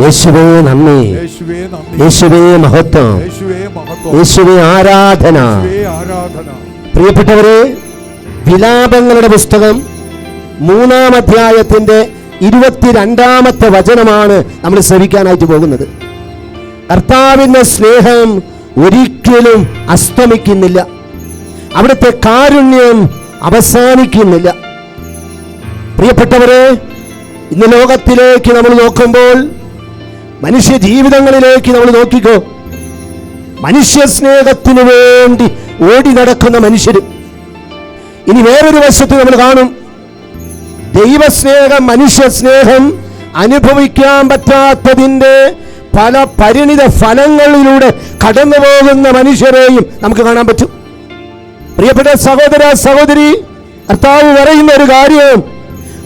യേശുവേ നന്ദി. യേശുവേ മഹത്വം. യേശുവേ ആരാധന. യേശുവേ ആരാധന. പ്രിയപ്പെട്ടവരെ വിലാപങ്ങളുടെ പുസ്തകം മൂന്നാം അധ്യായത്തിന്റെ ഇരുപത്തിരണ്ടാമത്തെ വചനമാണ് നമ്മൾ ശ്രവിക്കാനായിട്ട് പോകുന്നത്. കർത്താവിന്റെ സ്നേഹം ഒരിക്കലും അസ്തമിക്കുന്നില്ല. അവിടുത്തെ കാരുണ്യം അവസാനിക്കുന്നില്ല. പ്രിയപ്പെട്ടവരെ ഇന്ന് ലോകത്തിലേക്ക് നമ്മൾ നോക്കുമ്പോൾ മനുഷ്യ ജീവിതങ്ങളിലേക്ക് നമ്മൾ നോക്കിക്കോ. മനുഷ്യ സ്നേഹത്തിന് വേണ്ടി ഓടി നടക്കുന്ന മനുഷ്യർ ഇനി വേറൊരു വശത്ത് നമ്മൾ കാണും. ദൈവസ്നേഹം മനുഷ്യ സ്നേഹം അനുഭവിക്കാൻ പറ്റാത്തതിന്റെ പല പരിണിത ഫലങ്ങളിലൂടെ കടന്നു പോകുന്ന മനുഷ്യരെയും നമുക്ക് കാണാൻ പറ്റും. പ്രിയപ്പെട്ട സഹോദര സഹോദരി കർത്താവ് പറയുന്ന ഒരു കാര്യം.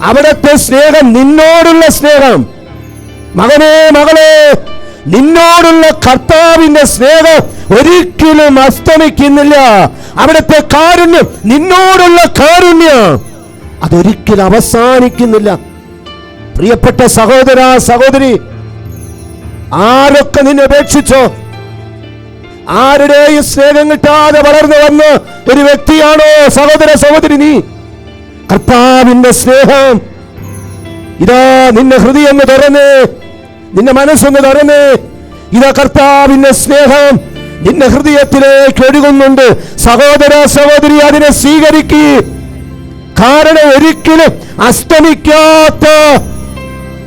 അവിടുത്തെ സ്നേഹം നിന്നോടുള്ള സ്നേഹം. മകനെ മകളെ നിന്നോടുള്ള കർത്താവിന്റെ സ്നേഹം ഒരിക്കലും അസ്തമിക്കുന്നില്ല. അവിടുത്തെ കാരുണ്യം നിന്നോടുള്ള കാരുണ്യം അതൊരിക്കലും അവസാനിക്കുന്നില്ല. പ്രിയപ്പെട്ട സഹോദര സഹോദരി ആരൊക്കെ നിന്നെ അപേക്ഷിച്ചോ? ആരുടെയും സ്നേഹം കിട്ടാതെ വളർന്നു വന്ന ഒരു വ്യക്തിയാണോ സഹോദര സഹോദരി നീ? കർത്താവിന്റെ സ്നേഹം. ഇതാ നിന്റെ ഹൃദയം തുറന്ന്. നിന്റെ മനസ്സൊന്ന് തുറന്ന്. ഇതാ കർത്താവിന്റെ സ്നേഹം. നിന്റെ ഹൃദയത്തിലേക്ക് ഒഴുകുന്നുണ്ട്. സഹോദര സഹോദരി അതിനെ സ്വീകരിക്കുക കാരണം ഒരിക്കലും അസ്തമിക്കാത്ത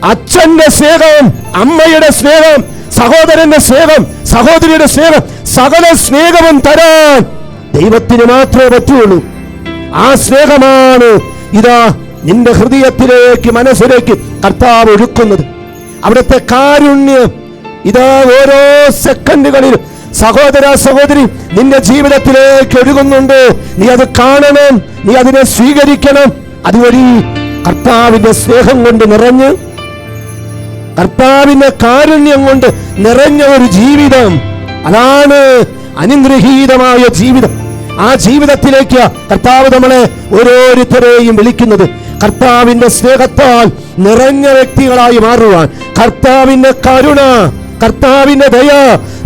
അച്ഛന്റെ സ്നേഹം അമ്മയുടെ സ്നേഹം സഹോദരന്റെ സ്നേഹം സഹോദരിയുടെ സ്നേഹം സകല സ്നേഹവും തരാൻ ദൈവത്തിന് മാത്രമേ പറ്റുള്ളൂ. ആ സ്നേഹമാണ് ഇതാ നിന്റെ ഹൃദയത്തിലേക്ക് മനസ്സിലേക്ക് കർത്താവ് ഒഴുക്കുന്നത്. അവിടുത്തെ കാരുണ്യം ഇതാ ഓരോ സെക്കൻഡുകളിലും സഹോദര സഹോദരി നിന്റെ ജീവിതത്തിലേക്ക് ഒഴുകുന്നുണ്ട്. നീ അത് കാണണം നീ അതിനെ സ്വീകരിക്കണം. അതുവഴി കർത്താവിന്റെ സ്നേഹം കൊണ്ട് നിറഞ്ഞ് കർത്താവിന്റെ കാരുണ്യം കൊണ്ട് നിറഞ്ഞ ഒരു ജീവിതം. അതാണ് അനുഗ്രഹീതമായ ജീവിതം. ആ ജീവിതത്തിലേക്ക് കർത്താവ് നമ്മളെ ഓരോരുത്തരെയും വിളിക്കുന്നത്. കർത്താവിന്റെ സ്നേഹത്താൽ നിറഞ്ഞ വ്യക്തികളായി മാറുവാൻ. കർത്താവിന്റെ കരുണ കർത്താവിന്റെ ദയ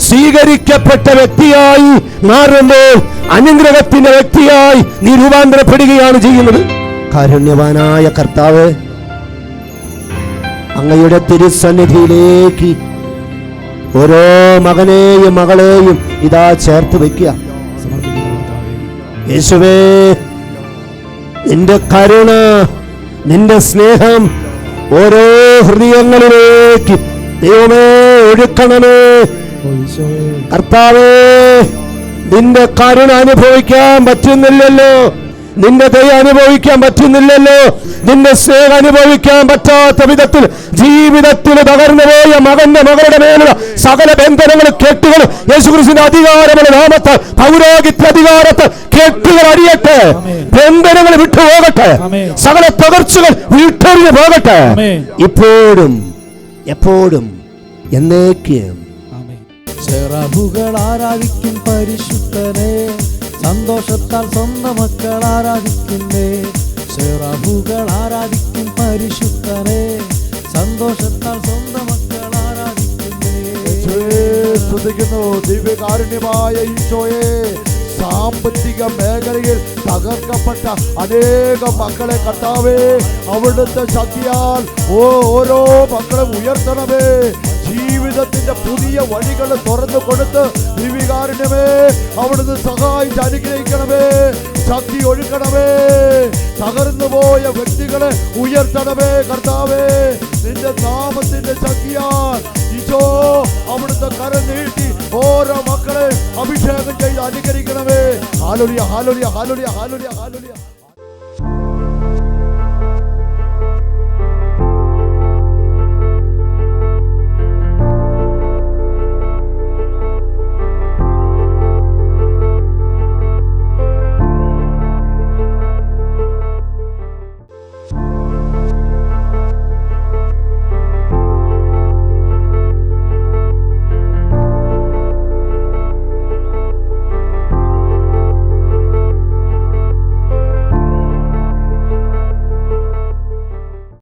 സ്വീകരിക്കപ്പെട്ട വ്യക്തിയായി മാറുമ്പോൾ അനുഗ്രഹത്തിന്റെ വ്യക്തിയായി നീ രൂപാന്തരപ്പെടുകയാണ് ചെയ്യുന്നത്. കാരുണ്യവാനായ കർത്താവ് അങ്ങയുടെ തിരുസന്നിധിയിലേക്ക് ഓരോ മകനെയും മകളെയും ഇതാ ചേർത്ത് വെക്കുക. യേശുവേ നിന്റെ കരുണ നിന്റെ സ്നേഹം ഓരോ ഹൃദയങ്ങളിലേക്ക് ദൈവമേ ഒഴുക്കണമേ. കർത്താവേ നിന്റെ കരുണ അനുഭവിക്കാൻ പറ്റുന്നില്ലല്ലോ. നിന്റെ ദയ അനുഭവിക്കാൻ പറ്റുന്നില്ലല്ലോ. നിന്റെ സ്നേഹം അനുഭവിക്കാൻ പറ്റാത്ത വിധത്തിൽ ജീവിതത്തിൽ തകർന്നു പോയ മകന്റെ മകളുടെ മേലുള്ള സകല ബന്ധനങ്ങൾ കെട്ടുകൾ യേശുക്രിസ്തുവിന്റെ അധികാരമുള്ള നാമത്തെ പൗരോഹിത്യ അധികാരത്തെ കെട്ടുകൾ അറിയട്ടെ ബന്ധനങ്ങൾ വിട്ടുപോകട്ടെ. സകല തകർച്ചകൾ വിട്ടെറിഞ്ഞു പോകട്ടെ. ഇപ്പോഴും എപ്പോഴും എന്നേക്കും. ആരാധിക്കും പരിശുദ്ധനെ. സന്തോഷത്താൽ സ്വന്തം മക്കൾ ആരാധിക്കുന്നേ ശ്രീറാഹുകൾ ആരാധിക്കും പരിശുദ്ധനെ. സന്തോഷത്താൽ സ്വന്തം മക്കൾ ആരാധിക്കുന്നേ ദിവ്യകാരുണ്യമായ ഈശോയെ. സാമ്പത്തിക മേഖലയിൽ തകർക്കപ്പെട്ട അനേക മക്കളെ കർത്താവേ അവിടുത്തെ ശക്തിയാൽ ഓരോ മക്കളും ഉയർത്തണമേ. ജീവിതത്തിന്റെ പുതിയ വഴികൾ തുറന്നു കൊടുത്ത് ദിവ്യകാരുണ്യമേ അവിടുന്ന് സഹായിച്ച് അനുഗ്രഹിക്കണമേ ശക്തി ഒഴുക്കണമേ തകർന്നു പോയ വ്യക്തികളെ ഉയർത്തണമേ കർത്താവേ നിന്റെ നാമത്തിന്റെ ശക്തിയാൽ ഈശോ അവിടുത്തെ കരം നീട്ടി ഓരോ മക്കളെ അഭിഷേകം ചെയ്ത് അനുകരിക്കണമേ hallelujah hallelujah hallelujah hallelujah hallelujah.